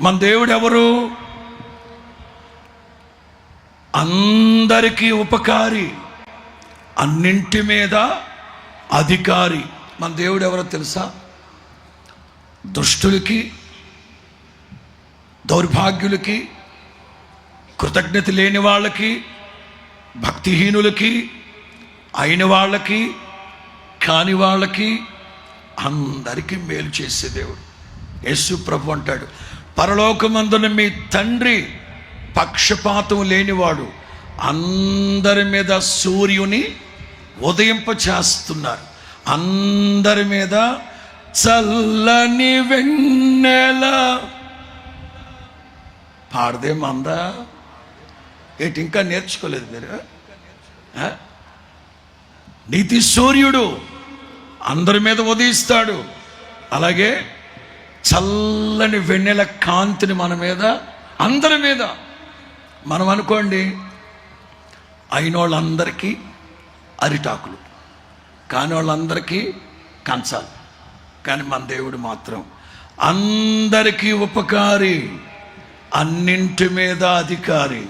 మన దేవుడు ఎవరు అందరికీ ఉపకారి అన్నింటి మీద అధికారి. మన దేవుడు ఎవరో తెలుసా? దుష్టులకి దౌర్భాగ్యులకి కృతజ్ఞత లేని వాళ్ళకి భక్తిహీనులకి అయిన వాళ్ళకి కాని వాళ్ళకి అందరికీ మేలు చేసే దేవుడు. యేసు ప్రభు అంటాడు పరలోకమందున మీ తండ్రి పక్షపాతం లేనివాడు అందరి మీద సూర్యుని ఉదయింప చేస్తున్నారు. అందరి మీద చల్లని వెన్నెల. పాడదే మందా. ఏంటి ఇంకా నేర్చుకోలేదు మీరు? నీతి సూర్యుడు అందరి మీద ఉదయిస్తాడు. అలాగే చల్లని వెన్నెల కాంతిని మన మీద అందరి మీద. మనం అనుకోండి అయిన వాళ్ళందరికీ అరిటాకులు కాని వాళ్ళందరికీ కంచాలి కానీ మన దేవుడు మాత్రం అందరికీ ఉపకారి అన్నింటి మీద అధికారి.